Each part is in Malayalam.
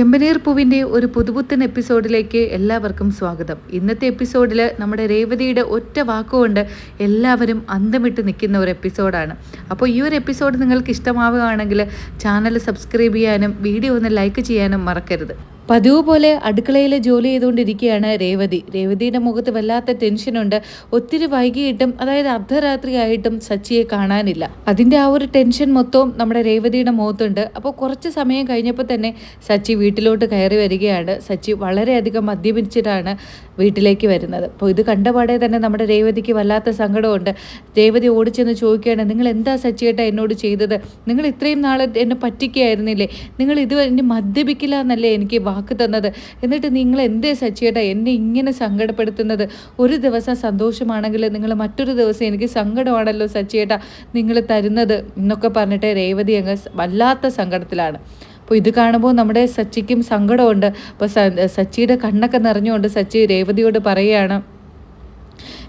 ചെമ്പനീർ പൂവിന്റെ ഒരു പുതുപുത്തൻ എപ്പിസോഡിലേക്ക് എല്ലാവർക്കും സ്വാഗതം. ഇന്നത്തെ എപ്പിസോഡിൽ നമ്മുടെ രേവതിയുടെ ഒറ്റ വാക്കുകൊണ്ട് എല്ലാവരും അന്തമിട്ട് നിൽക്കുന്ന ഒരു എപ്പിസോഡാണ്. അപ്പോൾ ഈ ഒരു എപ്പിസോഡ് നിങ്ങൾക്ക് ഇഷ്ടമാവുകയാണെങ്കിൽ ചാനൽ സബ്സ്ക്രൈബ് ചെയ്യാനും വീഡിയോ ഒന്ന് ലൈക്ക് ചെയ്യാനും മറക്കരുത്. പതിവ് പോലെ അടുക്കളയിൽ ജോലി ചെയ്തുകൊണ്ടിരിക്കുകയാണ് രേവതി. രേവതിയുടെ മുഖത്ത് വല്ലാത്ത ടെൻഷനുണ്ട്. ഒത്തിരി വൈകിയിട്ടും അതായത് അർദ്ധരാത്രി ആയിട്ടും സച്ചിയെ കാണാനില്ല. അതിന്റെ ആ ഒരു ടെൻഷൻ മൊത്തവും നമ്മുടെ രേവതിയുടെ മുഖത്തുണ്ട്. അപ്പോൾ കുറച്ച് സമയം കഴിഞ്ഞപ്പോൾ തന്നെ സച്ചി വീട്ടിലോട്ട് കയറി വരികയാണ്. സച്ചി വളരെയധികം മദ്യപിച്ചിട്ടാണ് വീട്ടിലേക്ക് വരുന്നത്. അപ്പോൾ ഇത് കണ്ടപാടെ തന്നെ നമ്മുടെ രേവതിക്ക് വല്ലാത്ത സങ്കടമുണ്ട്. രേവതി ഓടിച്ചെന്ന് ചോദിക്കുകയാണ് നിങ്ങൾ എന്താ സച്ചിയേട്ടാ എന്നോട് ചെയ്തത്? നിങ്ങൾ ഇത്രയും നാൾ എന്നെ പറ്റിക്കുകയായിരുന്നില്ലേ നിങ്ങൾ ഇത് എന്നെ മദ്യപിക്കില്ല എന്നല്ലേ എനിക്ക് വാക്ക് തന്നത്. എന്നിട്ട് നിങ്ങൾ എന്തേ സച്ചിയേട്ടാ എന്നെ ഇങ്ങനെ സങ്കടപ്പെടുത്തുന്നത്? ഒരു ദിവസം സന്തോഷമാണെങ്കിൽ നിങ്ങൾ മറ്റൊരു ദിവസം എനിക്ക് സങ്കടമാണല്ലോ സച്ചിയേട്ടാ നിങ്ങൾ തരുന്നത് എന്നൊക്കെ പറഞ്ഞിട്ട് രേവതി അങ്ങ് വല്ലാത്ത സങ്കടത്തിലാണ്. അപ്പോൾ ഇത് കാണുമ്പോൾ നമ്മുടെ സച്ചിക്കും സങ്കടമുണ്ട്. അപ്പോൾ സച്ചിയുടെ കണ്ണൊക്കെ നിറഞ്ഞുകൊണ്ട് സച്ചി രേവതിയോട് പറയുകയാണ്.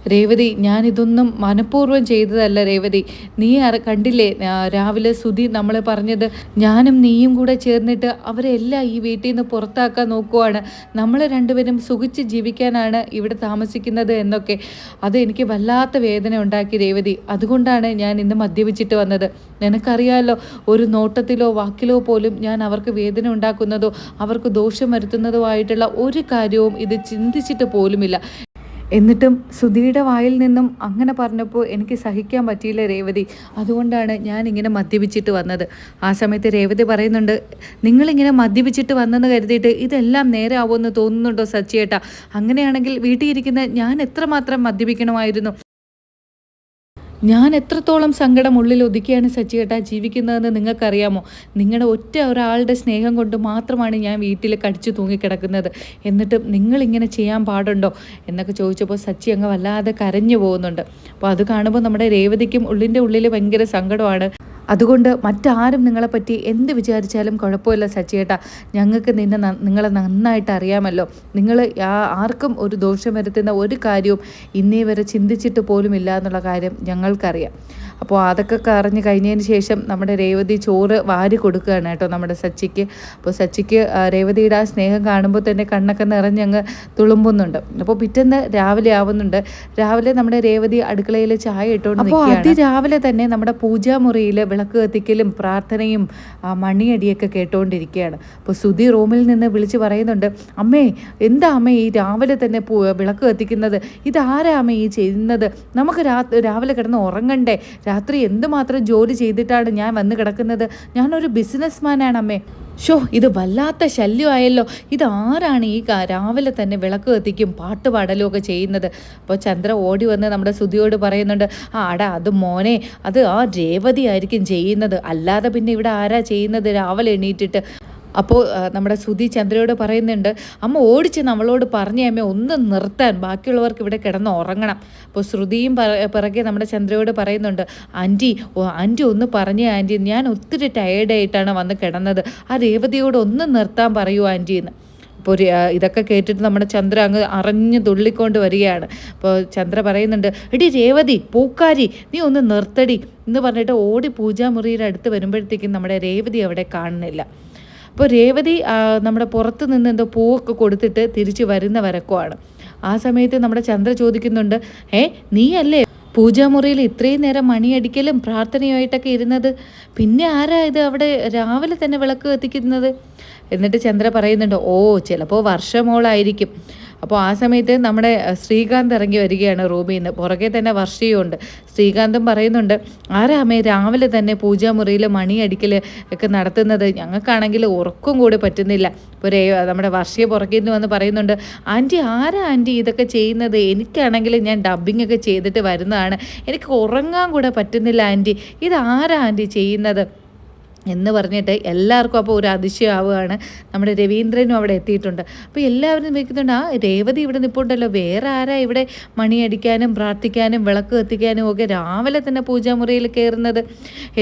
രേവതി ഞാനിതൊന്നും മനഃപൂർവം ചെയ്തതല്ല രേവതി. നീ കണ്ടില്ലേ? രാവിലെ സുധി നമ്മൾ പറഞ്ഞത് ഞാനും നീയും കൂടെ ചേർന്നിട്ട് അവരെല്ലാം ഈ വീട്ടിൽ നിന്ന് പുറത്താക്കാൻ നോക്കുവാണ്. നമ്മൾ രണ്ടുപേരും സുഖിച്ച് ജീവിക്കാനാണ് ഇവിടെ താമസിക്കുന്നത് എന്നൊക്കെ. അത് എനിക്ക് വല്ലാത്ത വേദന ഉണ്ടാക്കി രേവതി. അതുകൊണ്ടാണ് ഞാൻ ഇന്ന് മദ്യപിച്ചിട്ട് വന്നത്. നിനക്കറിയാമല്ലോ ഒരു നോട്ടത്തിലോ വാക്കിലോ പോലും ഞാൻ അവർക്ക് വേദന ഉണ്ടാക്കുന്നതോ അവർക്ക് ദോഷം വരുത്തുന്നതോ ആയിട്ടുള്ള ഒരു കാര്യവും ഇത് ചിന്തിച്ചിട്ട് പോലുമില്ല. എന്നിട്ടും സുധിയുടെ വായിൽ നിന്നും അങ്ങനെ പറഞ്ഞപ്പോൾ എനിക്ക് സഹിക്കാൻ പറ്റിയില്ല രേവതി. അതുകൊണ്ടാണ് ഞാൻ ഇങ്ങനെ മദ്യപിച്ചിട്ട് വന്നത്. ആ സമയത്ത് രേവതി പറയുന്നുണ്ട് നിങ്ങളിങ്ങനെ മദ്യപിച്ചിട്ട് വന്നെന്ന് കരുതിയിട്ട് ഇതെല്ലാം നേരെ ആവുമെന്ന് തോന്നുന്നുണ്ടോ സച്ചിയേട്ട? അങ്ങനെയാണെങ്കിൽ വീട്ടിൽ ഇരിക്കുന്ന ഞാൻ എത്രമാത്രം മദ്യപിക്കണമായിരുന്നു? ഞാൻ എത്രത്തോളം സങ്കടം ഉള്ളിൽ ഒതുക്കിയാണ് സച്ചിയേട്ടാ ജീവിക്കുന്നതെന്ന് നിങ്ങൾക്കറിയാമോ? നിങ്ങളുടെ ഒറ്റ ഒരാളുടെ സ്നേഹം കൊണ്ട് മാത്രമാണ് ഞാൻ വീട്ടിൽ കടിച്ചു തൂങ്ങിക്കിടക്കുന്നത്. എന്നിട്ടും നിങ്ങളിങ്ങനെ ചെയ്യാൻ പാടുണ്ടോ? എന്നൊക്കെ ചോദിച്ചപ്പോൾ സച്ചി അങ്ങ് വല്ലാതെ കരഞ്ഞു പോകുന്നുണ്ട്. അപ്പോൾ അത് കാണുമ്പോൾ നമ്മുടെ രേവതിക്കും ഉള്ളിന്റെ ഉള്ളിൽ ഭയങ്കര സങ്കടമാണ്. അതുകൊണ്ട് മറ്റാരും നിങ്ങളെപ്പറ്റി എന്ത് വിചാരിച്ചാലും കുഴപ്പമില്ല സച്ചിയേട്ട. ഞങ്ങൾക്ക് നിന്നെ നിങ്ങളെ നന്നായിട്ട് അറിയാമല്ലോ. നിങ്ങൾ ആർക്കും ഒരു ദോഷം വരുത്തുന്ന ഒരു കാര്യവും ഇന്നേ വരെ ചിന്തിച്ചിട്ട് പോലും ഇല്ല എന്നുള്ള കാര്യം ഞങ്ങൾക്കറിയാം. അപ്പോൾ അതൊക്കെ അറിഞ്ഞു കഴിഞ്ഞതിന് ശേഷം നമ്മുടെ രേവതി ചോറ് വാരി കൊടുക്കുകയാണ് കേട്ടോ നമ്മുടെ സച്ചിക്ക്. അപ്പോൾ സച്ചിക്ക് രേവതിയുടെ ആ സ്നേഹം കാണുമ്പോൾ തന്നെ കണ്ണൊക്കെ നിറഞ്ഞങ്ങ് തുളുമ്പുന്നുണ്ട്. അപ്പോൾ പിറ്റേന്ന് രാവിലെ ആവുന്നുണ്ട്. രാവിലെ നമ്മുടെ രേവതി അടുക്കളയിൽ ചായ ഇട്ടുകൊണ്ട് അപ്പോൾ അതിരാവിലെ തന്നെ നമ്മുടെ പൂജാമുറിയിൽ വിളക്ക് കത്തിക്കലും പ്രാർത്ഥനയും മണിയടിയൊക്കെ കേട്ടുകൊണ്ടിരിക്കുകയാണ് അപ്പോൾ സുധി റൂമിൽ നിന്ന് വിളിച്ച് പറയുന്നുണ്ട് അമ്മേ എന്താ അമ്മേ ഈ രാവിലെ തന്നെ വിളക്ക് കത്തിക്കുന്നത്? ഇതാരാ അമ്മേ ഈ ചെയ്യുന്നത്? നമുക്ക് രാവിലെ കിടന്ന് ഉറങ്ങണ്ടേ? രാത്രി എന്തുമാത്രം ജോലി ചെയ്തിട്ടാണ് ഞാൻ വന്ന് കിടക്കുന്നത്? ഞാനൊരു ബിസിനസ് മാനാണ് അമ്മേ. ഷോ ഇത് വല്ലാത്ത ശല്യമായല്ലോ. ഇതാരാണ് ഈ രാവിലെ തന്നെ വിളക്ക് കത്തിക്കും പാട്ട് പാടലും ഒക്കെ ചെയ്യുന്നത്? അപ്പോൾ ചന്ദ്ര ഓടി വന്ന് നമ്മുടെ സുധിയോട് പറയുന്നുണ്ട് ആ അടാ അത് മോനെ അത് ആ രേവതി ആയിരിക്കും ചെയ്യുന്നത്. അല്ലാതെ പിന്നെ ഇവിടെ ആരാ ചെയ്യുന്നത്? രാവിലെ എണീറ്റിട്ട്. അപ്പോൾ നമ്മുടെ സുധി ചന്ദ്രയോട് പറയുന്നുണ്ട് അമ്മ ഓടിച്ച് നമ്മളോട് പറഞ്ഞ അമ്മ ഒന്ന് നിർത്താൻ ബാക്കിയുള്ളവർക്ക് ഇവിടെ കിടന്ന് ഉറങ്ങണം. അപ്പോൾ ശ്രുതിയും പിറകെ നമ്മുടെ ചന്ദ്രയോട് പറയുന്നുണ്ട് ആന്റി ഓ ആന്റി ഒന്ന് പറഞ്ഞേ ആന്റി ഞാൻ ഒത്തിരി ടയേർഡായിട്ടാണ് വന്ന് കിടന്നത്. ആ രേവതിയോട് ഒന്ന് നിർത്താൻ പറയൂ ആന്റി എന്ന്. അപ്പോൾ ഇതൊക്കെ കേട്ടിട്ട് നമ്മുടെ ചന്ദ്ര അങ്ങ് അറിഞ്ഞ് തുള്ളിക്കൊണ്ട് വരികയാണ്. അപ്പോൾ ചന്ദ്ര പറയുന്നുണ്ട് എടി രേവതി പൂക്കാരി നീ ഒന്ന് നിർത്തടി. എന്ന് പറഞ്ഞിട്ട് ഓടി പൂജാമുറിയുടെ അടുത്ത് വരുമ്പോഴത്തേക്കും നമ്മുടെ രേവതി അവിടെ കാണുന്നില്ല. അപ്പോൾ രേവതി നമ്മുടെ പുറത്ത് നിന്ന് എന്തോ പൂവൊക്കെ കൊടുത്തിട്ട് തിരിച്ച് വരുന്ന വരക്കുവാണ്. ആ സമയത്ത് നമ്മുടെ ചന്ദ്ര ചോദിക്കുന്നുണ്ട് ഏ നീയല്ലേ പൂജാമുറിയിൽ ഇത്രയും നേരം മണിയടിക്കലും പ്രാർത്ഥനയുമായിട്ടൊക്കെ ഇരുന്നത്? പിന്നെ ആരാ ഇത് അവിടെ രാവിലെ തന്നെ വിളക്ക് കത്തിക്കുന്നത്? എന്നിട്ട് ചന്ദ്ര പറയുന്നുണ്ട് ഓ ചിലപ്പോൾ വർഷമോളായിരിക്കും. അപ്പോൾ ആ സമയത്ത് നമ്മുടെ ശ്രീകാന്ത് ഇറങ്ങി വരികയാണ് റൂമിൽ നിന്ന്. പുറകെ തന്നെ വർഷയുമുണ്ട് ശ്രീകാന്തും പറയുന്നുണ്ട് ആരാമേ രാവിലെ തന്നെ പൂജാമുറിയിൽ മണിയടിക്കൽ ഒക്കെ നടത്തുന്നത്? ഞങ്ങൾക്കാണെങ്കിൽ ഉറക്കം കൂടി പറ്റുന്നില്ല. ഒരു നമ്മുടെ വർഷയെ പുറകിൽ നിന്ന് വന്ന് പറയുന്നുണ്ട് ആന്റി ആരാ ആന്റി ഇതൊക്കെ ചെയ്യുന്നത്? എനിക്കാണെങ്കിൽ ഞാൻ ഡബ്ബിംഗ് ഒക്കെ ചെയ്തിട്ട് വരുന്നതാണ്. എനിക്ക് ഉറങ്ങാൻ കൂടെ പറ്റുന്നില്ല ആന്റി. ഇതാരാ ആന്റി ചെയ്യുന്നത്? എന്ന് പറഞ്ഞിട്ട് എല്ലാവർക്കും അപ്പോൾ ഒരു അതിശയമാവുകയാണ്. നമ്മുടെ രവീന്ദ്രനും അവിടെ എത്തിയിട്ടുണ്ട്. അപ്പോൾ എല്ലാവരും വയ്ക്കുന്നുണ്ട് ആ രേവതി ഇവിടെ നിൽപ്പുണ്ടല്ലോ വേറെ ആരാ ഇവിടെ മണിയടിക്കാനും പ്രാർത്ഥിക്കാനും വിളക്ക് കത്തിക്കാനും ഒക്കെ രാവിലെ തന്നെ പൂജാമുറിയിൽ കയറുന്നത്?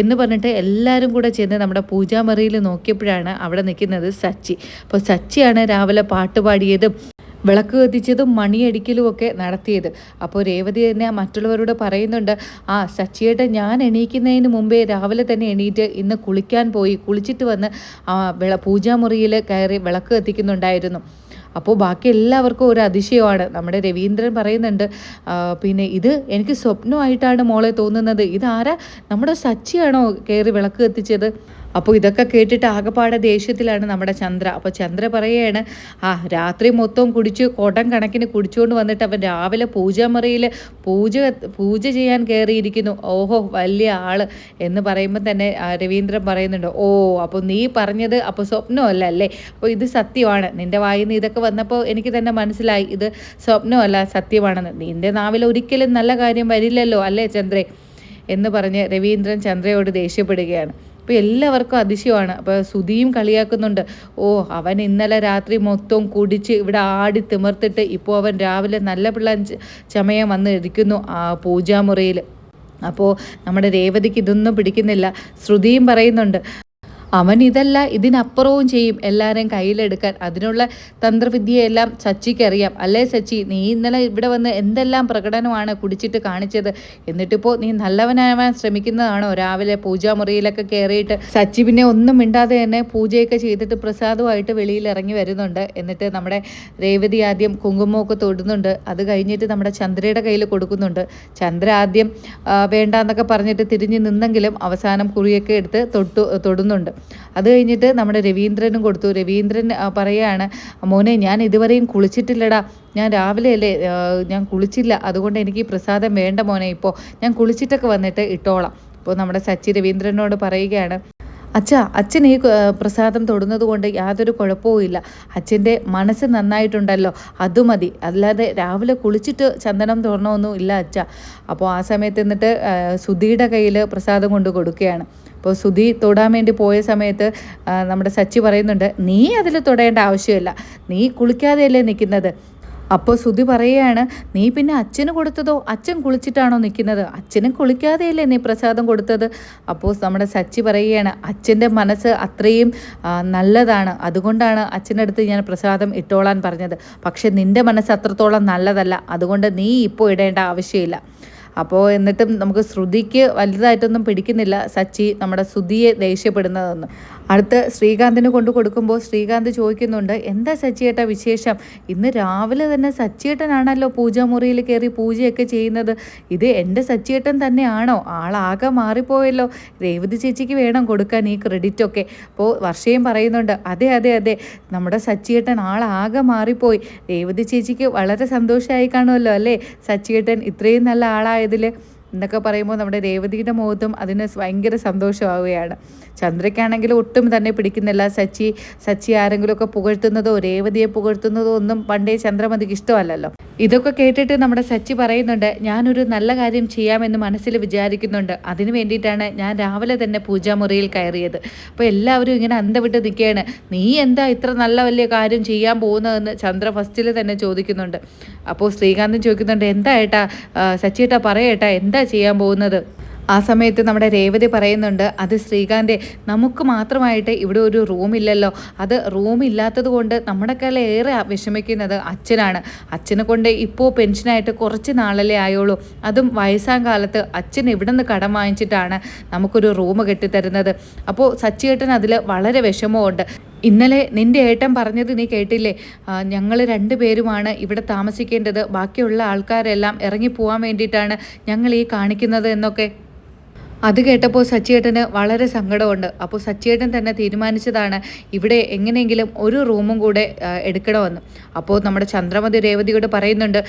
എന്ന് പറഞ്ഞിട്ട് എല്ലാവരും കൂടെ ചെന്ന് നമ്മുടെ പൂജാമുറിയിൽ നോക്കിയപ്പോഴാണ് അവിടെ നിൽക്കുന്നത് സച്ചി. അപ്പോൾ സച്ചിയാണ് രാവിലെ പാട്ട് പാടിയതും വിളക്ക് കത്തിച്ചതും മണിയടിക്കലും ഒക്കെ നടത്തിയത്. അപ്പോൾ രേവതി തന്നെ മറ്റുള്ളവരോട് പറയുന്നുണ്ട് ആ സച്ചിയേട്ട ഞാൻ എണീക്കുന്നതിന് മുമ്പേ രാവിലെ തന്നെ എണീറ്റ് ഇന്ന് കുളിക്കാൻ പോയി. കുളിച്ചിട്ട് വന്ന് ആ വിള പൂജാമുറിയിൽ കയറി വിളക്ക് കത്തിക്കുന്നുണ്ടായിരുന്നു. അപ്പോൾ ബാക്കി എല്ലാവർക്കും ഒരു അതിശയമാണ്. നമ്മുടെ രവീന്ദ്രൻ പറയുന്നുണ്ട് പിന്നെ ഇത് എനിക്ക് സ്വപ്നമായിട്ടാണ് മോളെ തോന്നുന്നത്. ഇതാരാ? നമ്മുടെ സച്ചിയാണോ കയറി വിളക്ക് കത്തിച്ചത്? അപ്പോൾ ഇതൊക്കെ കേട്ടിട്ട് ആകെപ്പാടെ ദേഷ്യത്തിലാണ് നമ്മുടെ ചന്ദ്ര. അപ്പോൾ ചന്ദ്ര പറയുകയാണ് ആ രാത്രി മൊത്തം കുടിച്ച് കൊടം കണക്കിന് കുടിച്ചുകൊണ്ട് വന്നിട്ട് അവൻ രാവിലെ പൂജാമുറിയിൽ പൂജ പൂജ ചെയ്യാൻ കയറിയിരിക്കുന്നു. ഓഹോ വലിയ ആൾ എന്ന് പറയുമ്പോൾ തന്നെ രവീന്ദ്രൻ പറയുന്നുണ്ട് ഓ അപ്പോൾ നീ പറഞ്ഞത് അപ്പോൾ സ്വപ്നമല്ല അല്ലേ? അപ്പോൾ ഇത് സത്യമാണ്. നിന്റെ വായിൽ നിന്ന് ഇതൊക്കെ വന്നപ്പോൾ എനിക്ക് തന്നെ മനസ്സിലായി. ഇത് സ്വപ്നമല്ല സത്യമാണെന്ന്. നിന്റെ നാവിൽ ഒരിക്കലും നല്ല കാര്യം വരില്ലല്ലോ അല്ലേ ചന്ദ്രേ? എന്ന് പറഞ്ഞ് രവീന്ദ്രൻ ചന്ദ്രയോട് ദേഷ്യപ്പെടുകയാണ്. അപ്പോൾ എല്ലാവർക്കും അതിശയമാണ്. അപ്പോൾ സുധിയും കളിയാക്കുന്നുണ്ട്. ഓ അവൻ ഇന്നലെ രാത്രി മൊത്തം കുടിച്ച് ഇവിടെ ആടി തിമർത്തിട്ട് ഇപ്പോൾ അവൻ രാവിലെ നല്ല പിള്ള ചമയം വന്ന് ഇരിക്കുന്നു ആ പൂജാമുറിയിൽ അപ്പോൾ നമ്മുടെ രേവതിക്ക് ഇതൊന്നും പിടിക്കുന്നില്ല. ശ്രുതിയും പറയുന്നുണ്ട് അവൻ ഇതല്ല ഇതിനപ്പുറവും ചെയ്യും. എല്ലാവരെയും കയ്യിലെടുക്കാൻ. അതിനുള്ള തന്ത്രവിദ്യയെല്ലാം സച്ചിക്കറിയാം. അല്ലേ സച്ചി? നീ ഇന്നലെ ഇവിടെ വന്ന് എന്തെല്ലാം പ്രകടനമാണ് കുടിച്ചിട്ട് കാണിച്ചത്? എന്നിട്ടിപ്പോൾ നീ നല്ലവനാവാൻ ശ്രമിക്കുന്നതാണോ? രാവിലെ പൂജാമുറിയിലൊക്കെ കയറിയിട്ട് സച്ചി പിന്നെ ഒന്നും മിണ്ടാതെ തന്നെ പൂജയൊക്കെ ചെയ്തിട്ട് പ്രസാദമായിട്ട് വെളിയിൽ ഇറങ്ങി വരുന്നുണ്ട്. എന്നിട്ട് നമ്മുടെ രേവതി ആദ്യം കുങ്കുമമൊക്കെ തൊടുന്നുണ്ട്. അത് കഴിഞ്ഞിട്ട് നമ്മുടെ ചന്ദ്രയുടെ കയ്യിൽ കൊടുക്കുന്നുണ്ട്. ചന്ദ്ര ആദ്യം വേണ്ട എന്നൊക്കെ പറഞ്ഞിട്ട് തിരിഞ്ഞ് നിന്നെങ്കിലും അവസാനം കുറിയൊക്കെ എടുത്ത് തൊട്ടു തൊടുന്നുണ്ട്. അത് കഴിഞ്ഞിട്ട് നമ്മുടെ രവീന്ദ്രനും കൊടുത്തു. രവീന്ദ്രൻ പറയുകയാണ് മോനെ ഞാൻ ഇതുവരെയും കുളിച്ചിട്ടില്ലടാ. ഞാൻ രാവിലെ അല്ലേ ഞാൻ കുളിച്ചില്ല. അതുകൊണ്ട് എനിക്ക് പ്രസാദം വേണ്ട മോനെ. ഇപ്പോൾ ഞാൻ കുളിച്ചിട്ടൊക്കെ വന്നിട്ട് ഇട്ടോളാം. ഇപ്പോൾ നമ്മുടെ സച്ചി രവീന്ദ്രനോട് പറയുകയാണ് അച്ഛ അച്ഛൻ ഈ പ്രസാദം തൊടുന്നത് കൊണ്ട് യാതൊരു കുഴപ്പവും ഇല്ല. അച്ഛന്റെ മനസ്സ് നന്നായിട്ടുണ്ടല്ലോ. അത് മതി. അല്ലാതെ രാവിലെ കുളിച്ചിട്ട് ചന്ദനം തുറന്നൊന്നും ഇല്ല അച്ഛ. അപ്പോൾ ആ സമയത്ത് എന്നിട്ട് സുധിയുടെ കയ്യിൽ പ്രസാദം കൊണ്ട് കൊടുക്കുകയാണ്. അപ്പോൾ സുധി തൊടാൻ വേണ്ടി പോയ സമയത്ത് നമ്മുടെ സച്ചി പറയുന്നുണ്ട് നീ അതിൽ തൊടേണ്ട ആവശ്യമില്ല. നീ കുളിക്കാതെയല്ലേ നിൽക്കുന്നത്? അപ്പോൾ സുധി പറയുകയാണ് നീ പിന്നെ അച്ഛന് കൊടുത്തതോ? അച്ഛൻ കുളിച്ചിട്ടാണോ നിൽക്കുന്നത്? അച്ഛനും കുളിക്കാതെയല്ലേ നീ പ്രസാദം കൊടുത്തത്? അപ്പോൾ നമ്മുടെ സച്ചി പറയുകയാണ് അച്ഛന്റെ മനസ്സ് അത്രയും നല്ലതാണ്. അതുകൊണ്ടാണ് അച്ഛന്റെ അടുത്ത് ഞാൻ പ്രസാദം ഇട്ടോളാൻ പറഞ്ഞത്. പക്ഷേ നിന്റെ മനസ്സ് അത്രത്തോളം നല്ലതല്ല. അതുകൊണ്ട് നീ ഇപ്പോൾ ഇടേണ്ട ആവശ്യമില്ല. അപ്പോൾ എന്നിട്ടും നമുക്ക് ശ്രുതിക്ക് വലുതായിട്ടൊന്നും പിടിക്കുന്നില്ല. സച്ചി നമ്മുടെ ശ്രുതിയെ ദേഷ്യപ്പെടുന്നതൊന്നും. അടുത്ത് ശ്രീകാന്തിന് കൊണ്ടു കൊടുക്കുമ്പോൾ ശ്രീകാന്ത് ചോദിക്കുന്നുണ്ട് എന്താ സച്ചിയേട്ട വിശേഷം? ഇന്ന് രാവിലെ തന്നെ സച്ചിയേട്ടനാണല്ലോ പൂജാമുറിയിൽ കയറി പൂജയൊക്കെ ചെയ്യുന്നത്. ഇത് എന്റെ സച്ചിയേട്ടൻ തന്നെയാണോ? ആളാകെ മാറിപ്പോയല്ലോ. രേവതി ചേച്ചിക്ക് വേണം കൊടുക്കാൻ ഈ ക്രെഡിറ്റ് ഒക്കെ അപ്പോൾ വർഷയും പറയുന്നുണ്ട് അതെ അതെ അതെ. നമ്മുടെ സച്ചിയേട്ടൻ ആളാകെ മാറിപ്പോയി. രേവതി ചേച്ചിക്ക് വളരെ സന്തോഷമായി കാണുമല്ലോ അല്ലേ? സച്ചിയേട്ടൻ ഇത്രയും നല്ല ആളായതിൽ എന്നൊക്കെ പറയുമ്പോൾ നമ്മുടെ രേവതിയുടെ മുഖത്തും അതിന് ഭയങ്കര സന്തോഷമാവുകയാണ്. ചന്ദ്രയ്ക്കാണെങ്കിൽ ഒട്ടും തന്നെ പിടിക്കുന്നില്ല. സച്ചി സച്ചി ആരെങ്കിലുമൊക്കെ പുകഴ്ത്തുന്നതോ രേവതിയെ പുകഴ്ത്തുന്നതോ ഒന്നും പണ്ടേ ചന്ദ്രമതിക്ക് ഇഷ്ടമല്ലല്ലോ. ഇതൊക്കെ കേട്ടിട്ട് നമ്മുടെ സച്ചി പറയുന്നുണ്ട് ഞാനൊരു നല്ല കാര്യം ചെയ്യാമെന്ന് മനസ്സിൽ വിചാരിക്കുന്നുണ്ട്. അതിന് വേണ്ടിയിട്ടാണ് ഞാൻ രാവിലെ തന്നെ പൂജാമുറിയിൽ കയറിയത്. അപ്പോൾ എല്ലാവരും ഇങ്ങനെ അന്തവിട്ട് നിൽക്കുകയാണ്. നീ എന്താ ഇത്ര നല്ല വലിയ കാര്യം ചെയ്യാൻ പോകുന്നതെന്ന് ചന്ദ്ര ഫസ്റ്റിൽ തന്നെ ചോദിക്കുന്നുണ്ട്. അപ്പോൾ ശ്രീകാന്തൻ ചോദിക്കുന്നുണ്ട് എന്താ ഏട്ടാ? സച്ചിയേട്ടാ പറയേട്ടാ എന്താ ചെയ്യാൻ പോകുന്നത്? ആ സമയത്ത് നമ്മുടെ രേവതി പറയുന്നുണ്ട് അത് ശ്രീകാന്തെ നമുക്ക് മാത്രമായിട്ട് ഇവിടെ ഒരു റൂമില്ലല്ലോ അത് റൂമില്ലാത്തത് കൊണ്ട് നമ്മുടെക്കാലം ഏറെ വിഷമിക്കുന്നത്? അച്ഛനാണ്. അച്ഛനെ കൊണ്ട് ഇപ്പോൾ പെൻഷനായിട്ട് കുറച്ച് നാളല്ലേ ആയുള്ളൂ. അതും വയസ്സാം കാലത്ത് അച്ഛൻ ഇവിടെ നിന്ന് കടം വാങ്ങിച്ചിട്ടാണ് നമുക്കൊരു റൂം കെട്ടിത്തരുന്നത്. അപ്പോൾ സച്ചിയേട്ടൻ അതിൽ വളരെ വിഷമമുണ്ട്. ഇന്നലെ നിന്റെ ഏട്ടൻ പറഞ്ഞത് നീ കേട്ടില്ലേ? ഞങ്ങൾ രണ്ടുപേരുമാണ് ഇവിടെ താമസിക്കേണ്ടത്. ബാക്കിയുള്ള ആൾക്കാരെല്ലാം ഇറങ്ങിപ്പോവാൻ വേണ്ടിയിട്ടാണ് ഞങ്ങൾ ഈ കാണിക്കുന്നത് എന്നൊക്കെ. അത് കേട്ടപ്പോൾ സച്ചിയേട്ടന് വളരെ സങ്കടമുണ്ട്. അപ്പോൾ സച്ചിയേട്ടൻ തന്നെ തീരുമാനിച്ചതാണ് ഇവിടെ എങ്ങനെയെങ്കിലും ഒരു റൂമും കൂടെ എടുക്കണമെന്ന്. അപ്പോൾ നമ്മുടെ ചന്ദ്രമതി രേവതിയോട് പറയുന്നുണ്ട്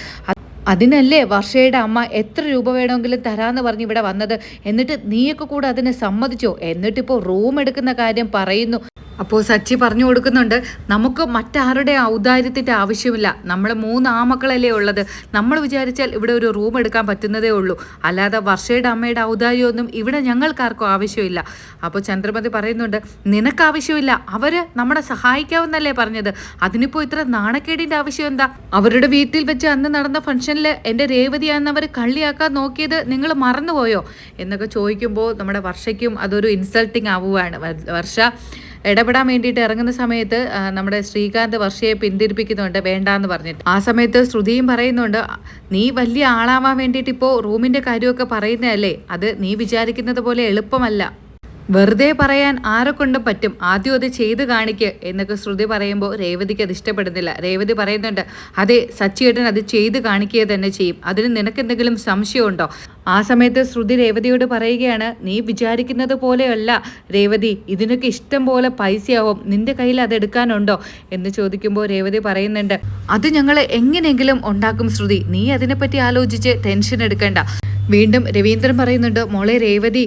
അതിനല്ലേ വർഷയുടെ അമ്മ എത്ര രൂപ വേണമെങ്കിലും തരാമെന്ന് പറഞ്ഞ് ഇവിടെ വന്നത്? എന്നിട്ട് നീയൊക്കെ കൂടെ അതിനെ സമ്മതിച്ചോ? എന്നിട്ടിപ്പോൾ റൂം എടുക്കുന്ന കാര്യം പറയുന്നു. അപ്പോൾ സച്ചി പറഞ്ഞു കൊടുക്കുന്നുണ്ട് നമുക്ക് മറ്റാരുടെ ഔദാര്യത്തിന്റെ ആവശ്യമില്ല. നമ്മൾ മൂന്ന് ആമക്കളല്ലേ ഉള്ളത്. നമ്മൾ വിചാരിച്ചാൽ ഇവിടെ ഒരു റൂം എടുക്കാൻ പറ്റുന്നതേ ഉള്ളൂ. അല്ലാതെ വർഷയുടെ അമ്മയുടെ ഔദാര്യമൊന്നും ഇവിടെ ഞങ്ങൾക്കാർക്കും ആവശ്യമില്ല. അപ്പോൾ ചന്ദ്രമതി പറയുന്നുണ്ട് നിനക്ക് ആവശ്യമില്ല. അവർ നമ്മളെ സഹായിക്കാവുന്നല്ലേ പറഞ്ഞത്. അതിനിപ്പോൾ ഇത്ര നാണക്കേടിന്റെ ആവശ്യം എന്താ? അവരുടെ വീട്ടിൽ വെച്ച് അന്ന് നടന്ന ഫംഗ്ഷനിൽ എന്റെ രേവതി എന്നവർ കള്ളിയാക്കാൻ നോക്കിയത് നിങ്ങൾ മറന്നുപോയോ? എന്നൊക്കെ ചോദിക്കുമ്പോൾ നമ്മുടെ വർഷയ്ക്കും അതൊരു ഇൻസൾട്ടിങ് ആവുകയാണ് വർഷ ഇടപെടാൻ വേണ്ടിയിട്ട് ഇറങ്ങുന്ന സമയത്ത് നമ്മുടെ ശ്രീകാന്ത് വർഷയെ പിന്തിരിപ്പിക്കുന്നുണ്ട് വേണ്ടാന്ന് പറഞ്ഞിട്ട്. ആ സമയത്ത് ശ്രുതിയും പറയുന്നുണ്ട് നീ വലിയ ആളാവാൻ വേണ്ടിയിട്ട് ഇപ്പോൾ റൂമിന്റെ കാര്യമൊക്കെ പറയുന്നതല്ലേ? അത് നീ വിചാരിക്കുന്നത് പോലെ എളുപ്പമല്ല. വെറുതെ പറയാൻ ആരെ കൊണ്ടും പറ്റും. ആദ്യം അത് ചെയ്ത് കാണിക്ക് എന്നൊക്കെ ശ്രുതി പറയുമ്പോൾ രേവതിക്ക് അത് ഇഷ്ടപ്പെടുന്നില്ല. രേവതി പറയുന്നുണ്ട് അതെ സച്ചിയേട്ടൻ അത് ചെയ്ത് കാണിക്കുക തന്നെ ചെയ്യും. അതിന് നിനക്കെന്തെങ്കിലും സംശയമുണ്ടോ? ആ സമയത്ത് ശ്രുതി രേവതിയോട് പറയുകയാണ് നീ വിചാരിക്കുന്നത് പോലെയല്ല. രേവതി ഇതിനൊക്കെ ഇഷ്ടം പോലെ പൈസയാവും. നിന്റെ കയ്യിൽ അത് എടുക്കാനുണ്ടോ? എന്ന് ചോദിക്കുമ്പോൾ രേവതി പറയുന്നുണ്ട് അത് ഞങ്ങൾ എങ്ങനെയെങ്കിലും ഉണ്ടാക്കും ശ്രുതി. നീ അതിനെപ്പറ്റി ആലോചിച്ച് ടെൻഷൻ എടുക്കണ്ട. വീണ്ടും രവീന്ദ്രൻ പറയുന്നുണ്ട് മോളെ രേവതി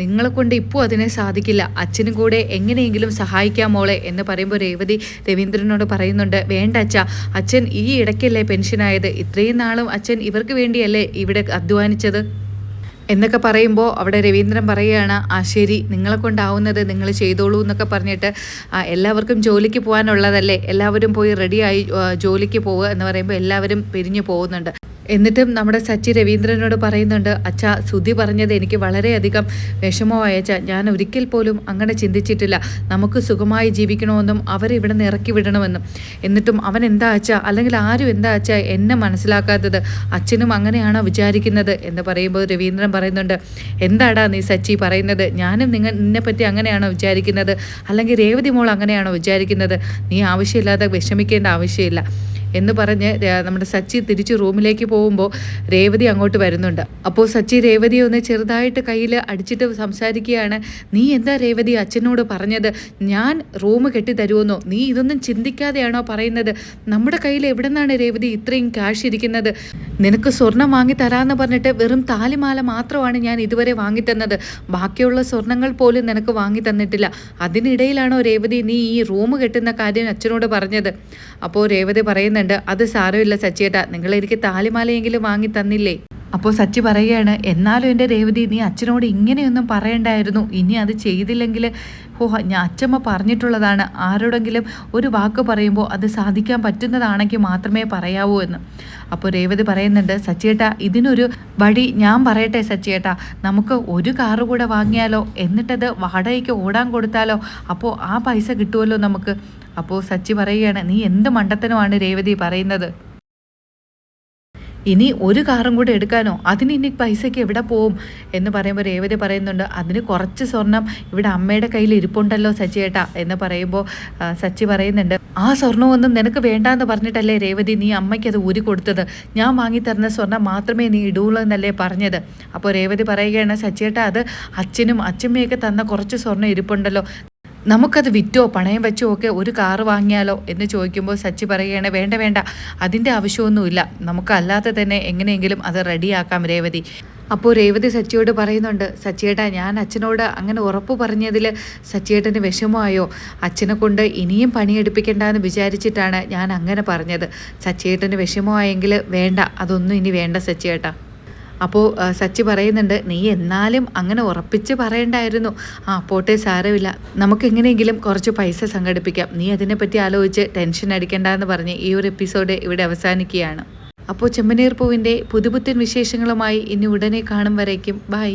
നിങ്ങളെ കൊണ്ട് ഇപ്പോൾ അതിനെ സാധിക്കില്ല. അച്ഛനും കൂടെ എങ്ങനെയെങ്കിലും സഹായിക്കാം മോളെ. എന്ന് പറയുമ്പോൾ രേവതി രവീന്ദ്രനോട് പറയുന്നുണ്ട് വേണ്ട അച്ഛ. അച്ഛൻ ഈ ഇടയ്ക്കല്ലേ പെൻഷനായത്. ഇത്രയും നാളും അച്ഛൻ ഇവർക്ക് വേണ്ടിയല്ലേ ഇവിടെ അധ്വാനിച്ചത്? എന്നൊക്കെ പറയുമ്പോൾ അവിടെ രവീന്ദ്രൻ പറയുകയാണ് ആ ശരി നിങ്ങളെ കൊണ്ടാവുന്നത് നിങ്ങൾ ചെയ്തോളൂ എന്നൊക്കെ പറഞ്ഞിട്ട് എല്ലാവർക്കും ജോലിക്ക് പോകാനുള്ളതല്ലേ എല്ലാവരും പോയി റെഡിയായി ജോലിക്ക് പോവുക എന്ന് പറയുമ്പോൾ എല്ലാവരും പിരിഞ്ഞു പോകുന്നുണ്ട്. എന്നിട്ടും നമ്മുടെ സച്ചി രവീന്ദ്രനോട് പറയുന്നുണ്ട് അച്ഛാ സുധി പറഞ്ഞത് എനിക്ക് വളരെയധികം വിഷമമായ അച്ഛാ. ഞാൻ ഒരിക്കൽ പോലും അങ്ങനെ ചിന്തിച്ചിട്ടില്ല. നമുക്ക് സുഖമായി ജീവിക്കണമെന്നും അവരെ ഇവിടെ നിന്ന് ഇറക്കി വിടണമെന്നും. എന്നിട്ടും അവൻ എന്താ അച്ഛാ? അല്ലെങ്കിൽ ആരും എന്താ അച്ഛാ എന്നെ മനസ്സിലാക്കാത്തത്? അച്ഛനും അങ്ങനെയാണോ വിചാരിക്കുന്നത്? എന്ന് പറയുമ്പോൾ രവീന്ദ്രൻ പറയുന്നുണ്ട് എന്താടാ നീ സച്ചി പറയുന്നത്? ഞാനും നിങ്ങൾ നിന്നെപ്പറ്റി അങ്ങനെയാണോ വിചാരിക്കുന്നത്? അല്ലെങ്കിൽ രേവതി മോൾ അങ്ങനെയാണോ വിചാരിക്കുന്നത്? നീ ആവശ്യമില്ലാതെ വിഷമിക്കേണ്ട ആവശ്യമില്ല. എന്ന് പറഞ്ഞ് നമ്മുടെ സച്ചി തിരിച്ച് റൂമിലേക്ക് പോകുമ്പോൾ രേവതി അങ്ങോട്ട് വരുന്നുണ്ട്. അപ്പോൾ സച്ചി രേവതിയെ ഒന്ന് ചെറുതായിട്ട് കയ്യിൽ അടിച്ചിട്ട് സംസാരിക്കുകയാണ്. നീ എന്താ രേവതി അച്ഛനോട് പറഞ്ഞത്? ഞാൻ റൂം കെട്ടി തരുമെന്നോ നീ ഇതൊന്നും ചിന്തിക്കാതെയാണോ പറയുന്നത്? നമ്മുടെ കയ്യിൽ എവിടെ നിന്നാണ് രേവതി ഇത്രയും ക്യാഷ് ഇരിക്കുന്നത്? നിനക്ക് സ്വർണം വാങ്ങി തരാമെന്ന് പറഞ്ഞിട്ട് വെറും താലിമാല മാത്രമാണ് ഞാൻ ഇതുവരെ വാങ്ങിത്തന്നത് ബാക്കിയുള്ള സ്വർണങ്ങൾ പോലും നിനക്ക് വാങ്ങി തന്നിട്ടില്ല. അതിനിടയിലാണോ രേവതി നീ ഈ റൂം കെട്ടുന്ന കാര്യം അച്ഛനോട് പറഞ്ഞത്? അപ്പോൾ രേവതി പറയുന്നുണ്ട് അത് സാരമില്ല സച്ചിയേട്ടാ നിങ്ങൾ എനിക്ക് താലിമാലയെങ്കിലും വാങ്ങി തന്നില്ലേ? അപ്പോൾ സച്ചി പറയുകയാണ് എന്നാലും എന്റെ രേവതി നീ അച്ഛനോട് ഇങ്ങനെയൊന്നും പറയണ്ടായിരുന്നു. ഇനി അത് ചെയ്തില്ലെങ്കിൽ ഓ ഞാൻ അച്ഛമ്മ പറഞ്ഞിട്ടുള്ളതാണ്. ആരോടെങ്കിലും ഒരു വാക്ക് പറയുമ്പോൾ അത് സാധിക്കാൻ പറ്റുന്നതാണെങ്കിൽ മാത്രമേ പറയാവൂ എന്ന്. അപ്പോൾ രേവതി പറയുന്നുണ്ട് സച്ചിയേട്ട ഇതിനൊരു വഴി ഞാൻ പറയട്ടെ സച്ചിയേട്ട. നമുക്ക് ഒരു കാറ് കൂടെ വാങ്ങിയാലോ? എന്നിട്ടത് വാടകയ്ക്ക് ഓടാൻ കൊടുത്താലോ? അപ്പോൾ ആ പൈസ കിട്ടുമല്ലോ നമുക്ക്. അപ്പോൾ സച്ചി പറയുകയാണ് നീ എന്ത് മണ്ടത്തനമാണ് രേവതി പറയുന്നത്? ഇനി ഒരു കാറും കൂടെ എടുക്കാനോ? അതിന് ഇനി പൈസയ്ക്ക് എവിടെ പോവും? എന്ന് പറയുമ്പോൾ രേവതി പറയുന്നുണ്ട് അതിന് കുറച്ച് സ്വർണം ഇവിടെ അമ്മയുടെ കയ്യിൽ ഇരിപ്പുണ്ടല്ലോ സച്ചിയേട്ടാ എന്ന് പറയുമ്പോൾ സച്ചി പറയുന്നുണ്ട് ആ സ്വർണമൊന്നും നിനക്ക് വേണ്ടാന്ന് പറഞ്ഞിട്ടല്ലേ രേവതി നീ അമ്മയ്ക്ക് അത് ഊരി കൊടുത്തത്? ഞാൻ വാങ്ങിത്തരുന്ന സ്വർണം മാത്രമേ നീ ഇടുള്ളൂ എന്നല്ലേ പറഞ്ഞത്? അപ്പോൾ രേവതി പറയുകയാണ് സച്ചിയേട്ടാ അത് അച്ഛനും അച്ഛമ്മയൊക്കെ തന്ന കുറച്ച് സ്വർണം ഇരിപ്പുണ്ടല്ലോ നമുക്കത് വിറ്റോ പണയം വെച്ചോ ഒക്കെ ഒരു കാറ് വാങ്ങിയാലോ എന്ന് ചോദിക്കുമ്പോൾ സച്ചി പറയുകയാണ് വേണ്ട വേണ്ട അതിന്റെ ആവശ്യമൊന്നുമില്ല. നമുക്കല്ലാതെ തന്നെ എങ്ങനെയെങ്കിലും അത് റെഡിയാക്കാം രേവതി. അപ്പോൾ രേവതി സച്ചിയോട് പറയുന്നുണ്ട് സച്ചിയേട്ടാ ഞാൻ അച്ഛനോട് അങ്ങനെ ഉറപ്പ് പറഞ്ഞതിൽ സച്ചിയേട്ടന് വിഷമമായോ? അച്ഛനെ കൊണ്ട് ഇനിയും പണിയെടുപ്പിക്കേണ്ടെന്ന് വിചാരിച്ചിട്ടാണ് ഞാൻ അങ്ങനെ പറഞ്ഞത്. സച്ചിയേട്ടന് വിഷമമായെങ്കിൽ വേണ്ട അതൊന്നും ഇനി വേണ്ട സച്ചിയേട്ടാ. അപ്പോൾ സച്ചി പറയുന്നുണ്ട് നീ എന്നാലും അങ്ങനെ ഉറപ്പിച്ച് പറയണ്ടായിരുന്നു. ആ പോട്ടെ സാരമില്ല. നമുക്ക് എങ്ങനെയെങ്കിലും കുറച്ച് പൈസ സംഘടിപ്പിക്കാം. നീ അതിനെപ്പറ്റി ആലോചിച്ച് ടെൻഷൻ അടിക്കണ്ട എന്ന് പറഞ്ഞ് ഈ ഒരു എപ്പിസോഡ് ഇവിടെ അവസാനിക്കുകയാണ്. അപ്പോൾ ചെമ്മനീർ പൂവിന്റെ പുതുപുത്തൻ വിശേഷങ്ങളുമായി ഇനി ഉടനെ കാണും വരേക്കും. ബൈ.